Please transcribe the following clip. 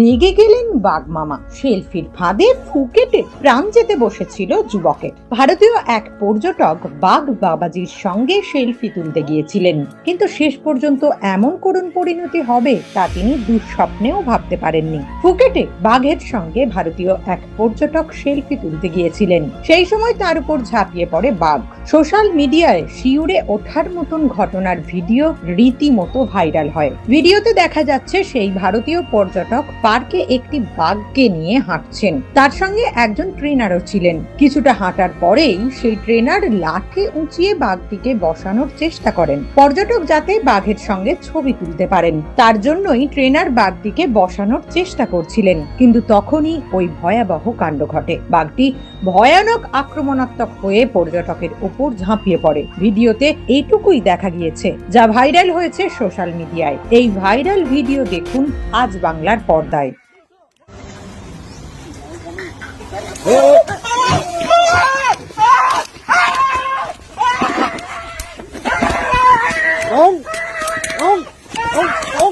রেগে গেলেন বাঘমামা সেলফির ফাঁদে ফুকেটে প্রাণ যেতে বসেছিল যুবকের ভারতীয় এক পর্যটক বাঘ বাবাজির সঙ্গে সেলফি তুলতে গিয়েছিলেন। কিন্তু শেষ পর্যন্ত এমন করুণ পরিণতি হবে তা তিনি দুঃস্বপ্নেও ভাবতে পারেননি। ফুকেটে বাঘের সঙ্গে ভারতীয় এক পর্যটক সেলফি তুলতে গিয়েছিলেন। সেই সময় তার উপর ঝাঁপিয়ে পড়ে বাঘ। সোশ্যাল মিডিয়ায় শিউরে ওঠার মতন ঘটনার ভিডিও রীতিমতো ভাইরাল হয়। ভিডিওতে দেখা যাচ্ছে সেই ভারতীয় পর্যটক পার্কে একটি বাঘকে নিয়ে হাঁটছেন। তার সঙ্গে একজন ট্রেনারও ছিলেন। কিছুটা হাঁটার পরেই সেই ট্রেনার লাঠি উঁচিয়ে বাঘটিকে বসানোর চেষ্টা করেন। পর্যটক যাতে বাঘের সঙ্গে ছবি তুলতে পারেন, তার জন্যই ট্রেনার বাঘটিকে বসানোর চেষ্টা করছিলেন। কিন্তু তখনই ওই ভয়াবহ কাণ্ড ঘটে। বাঘটি ভয়ানক আক্রমণাত্মক হয়ে পর্যটকের উপর ঝাঁপিয়ে পড়ে। ভিডিওতে এইটুকুই দেখা গিয়েছে, যা ভাইরাল হয়েছে সোশ্যাল মিডিয়ায়। এই ভাইরাল ভিডিও দেখুন আজ বাংলার তাই องององ